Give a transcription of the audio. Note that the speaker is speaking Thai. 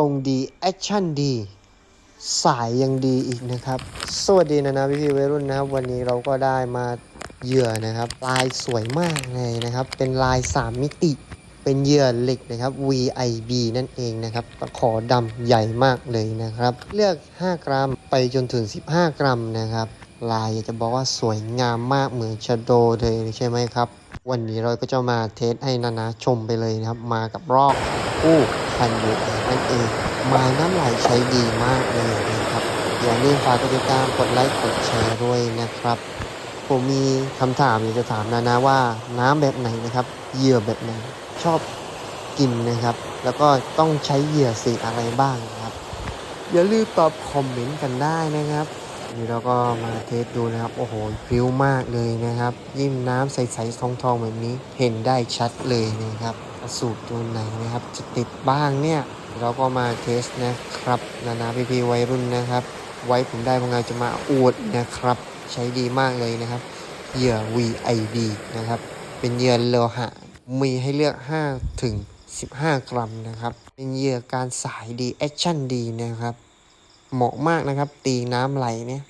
รงดี แอคชั่นดี สายยังดีอีกนะครับ สวัสดีนะนะพี่พี่ๆวัยรุ่นนะครับ วันนี้เราก็ได้มาเหยื่อนะครับ ลายสวยมากเลยนะครับ เป็นลาย 3 มิติ เป็นเหยื่อเหล็กนะครับ VIB นั่นเองนะครับตะขอดำใหญ่มากเลยนะครับ เลือก 5 กรัมไปจนถึง 15 กรัมนะครับ ลายอยากจะบอกว่าสวยงามมากเหมือนชะโดเลยใช่ไหมครับ วันนี้เราก็จะมาเทสให้นานาชมไปเลยนะครับ มากับรอบคู่พันยูเอนั่นเองม้น้ำไหลใช้ดีมากเลยนะครับอย่าลืมฝากกดติดตามกดไลค์กดแชร์ด้วยนะครับ ผมมีคำถามอยากจะถามนานาว่าน้ำแบบไหนนะครับเหยื่อแบบไหนชอบกินนะครับ แล้วก็ต้องใช้เหยื่อสีอะไรบ้างนะครับ อย่าลืมตอบคอมเมนต์กันได้นะครับ นี่เราก็มาเทสดูนะครับ โอ้โหพิ้วมากเลยนะครับ ยิ่มน้ำใสๆทองๆแบบนี้ เห็นได้ชัดเลยนะครับสูตรตัวไหนนะครับ จะติดบ้างเนี่ย เราก็มาเทสนะครับนานาพี่พีวัยรุ่นนะครับ ไว้ผมได้พงานจะมาอวดนะครับ ใช้ดีมากเลยนะครับเหยื่อ VID นะครับ เป็นเหยื่อโลหะ มีให้เลือก 5 ถึง 15 กรัมนะครับ เป็นเหยื่อการสายดี แอคชั่นดีนะครับ เหมาะมากนะครับ ตีน้ำไหลเนี่ย